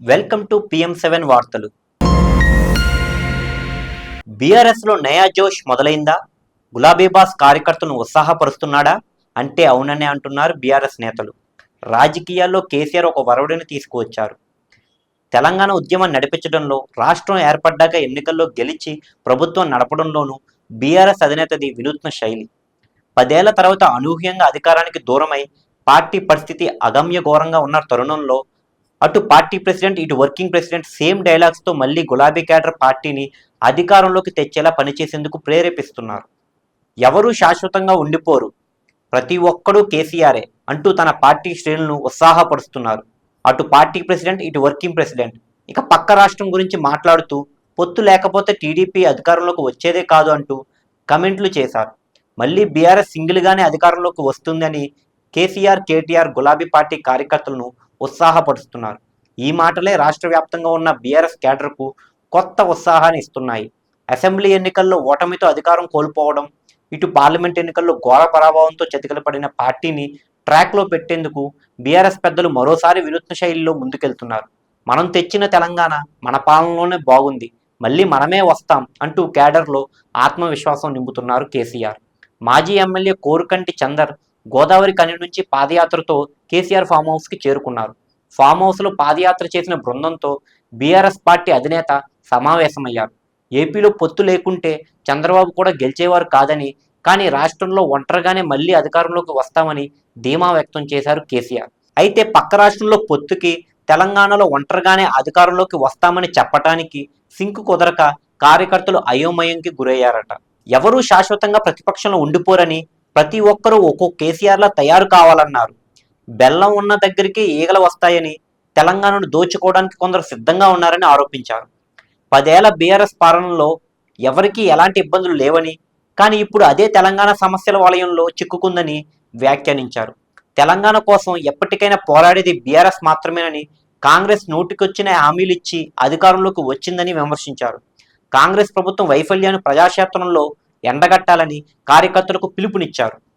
Welcome to PM seven వార్తలు. బీఆర్ఎస్లో నయా జోష్ మొదలైందా? గులాబీబాస్ కార్యకర్తను ఉత్సాహపరుస్తున్నాడా? అంటే అవుననే అంటున్నారు బీఆర్ఎస్ నేతలు. రాజకీయాల్లో కేసీఆర్ ఒక వరవడిని తీసుకువచ్చారు. తెలంగాణ ఉద్యమం నడిపించడంలో రాష్ట్రం ఏర్పడ్డాక ఎన్నికల్లో గెలిచి ప్రభుత్వం నడపడంలోనూ బీఆర్ఎస్ అధినేతది వినూత్న శైలి. పదేళ్ళ తర్వాత అనూహ్యంగా అధికారానికి దూరమై పార్టీ పరిస్థితి అగమ్య ఘోరంగా ఉన్న తరుణంలో అటు పార్టీ ప్రెసిడెంట్ ఇటు వర్కింగ్ ప్రెసిడెంట్ సేమ్ డైలాగ్స్తో మళ్ళీ గులాబీ క్యాడర్ పార్టీని అధికారంలోకి తెచ్చేలా పనిచేసేందుకు ప్రేరేపిస్తున్నారు. ఎవరూ శాశ్వతంగా ఉండిపోరు. ప్రతి ఒక్కడూ కేసీఆరే అంటూ తన పార్టీ శ్రేణులను ఉత్సాహపరుస్తున్నారు. అటు పార్టీ ప్రెసిడెంట్ ఇటు వర్కింగ్ ప్రెసిడెంట్. ఇక పక్క రాష్ట్రం గురించి మాట్లాడుతూ పొత్తు లేకపోతే టీడీపీ అధికారంలోకి వచ్చేదే కాదు అంటూ కమెంట్లు చేశారు. మళ్ళీ బీఆర్ఎస్ సింగిల్గానే అధికారంలోకి వస్తుందని కేసీఆర్ కేటీఆర్ గులాబీ పార్టీ కార్యకర్తలను ఉత్సాహపరుస్తున్నారు. ఈ మాటలే రాష్ట్ర వ్యాప్తంగా ఉన్న బీఆర్ఎస్ క్యాడర్కు కొత్త ఉత్సాహాన్ని ఇస్తున్నాయి. అసెంబ్లీ ఎన్నికల్లో ఓటమితో అధికారం కోల్పోవడం ఇటు పార్లమెంట్ ఎన్నికల్లో ఘోర పరాభవంతో చతికిలపడిన పార్టీని ట్రాక్లో పెట్టేందుకు బీఆర్ఎస్ పెద్దలు మరోసారి వినూత్న శైలిలో ముందుకెళ్తున్నారు. మనం తెచ్చిన తెలంగాణ మన పాలనలోనే బాగుంది. మళ్ళీ మనమే వస్తాం అంటూ క్యాడర్లో ఆత్మవిశ్వాసం నింపుతున్నారు కేసీఆర్. మాజీ ఎమ్మెల్యే కోరుకంటి చందర్ గోదావరి కని నుంచి పాదయాత్రతో కేసీఆర్ ఫామ్ హౌస్కి చేరుకున్నారు. ఫామ్ హౌస్లో పాదయాత్ర చేసిన బృందంతో బీఆర్ఎస్ పార్టీ అధినేత సమావేశమయ్యారు. ఏపీలో పొత్తు లేకుంటే చంద్రబాబు కూడా గెలిచేవారు కాదని కానీ రాష్ట్రంలో ఒంటరిగానే మళ్ళీ అధికారంలోకి వస్తామని ధీమా వ్యక్తం చేశారు కేసీఆర్. అయితే పక్క రాష్ట్రంలో పొత్తుకి తెలంగాణలో ఒంటరిగానే అధికారంలోకి వస్తామని చెప్పటానికి సింకు కుదరక కార్యకర్తలు అయోమయంకి గురయ్యారట. ఎవరూ శాశ్వతంగా ప్రతిపక్షంలో ఉండిపోరని ప్రతి ఒక్కరూ ఒక్కో కేసీఆర్లా తయారు కావాలన్నారు. బెల్లం ఉన్న దగ్గరికి ఈగలు వస్తాయని తెలంగాణను దోచుకోవడానికి కొందరు సిద్ధంగా ఉన్నారని ఆరోపించారు. పదేళ్ళ బీఆర్ఎస్ పాలనలో ఎవరికీ ఎలాంటి ఇబ్బందులు లేవని కానీ ఇప్పుడు అదే తెలంగాణ సమస్యల వలయంలో చిక్కుకుందని వ్యాఖ్యానించారు. తెలంగాణ కోసం ఎప్పటికైనా పోరాడేది బీఆర్ఎస్ మాత్రమేనని కాంగ్రెస్ నోటికొచ్చిన హామీలు ఇచ్చి అధికారంలోకి వచ్చిందని విమర్శించారు. కాంగ్రెస్ ప్రభుత్వం వైఫల్యాన్ని ప్రజాక్షేత్రంలో ఎండగట్టాలని కార్యకర్తలకు పిలుపునిచ్చారు.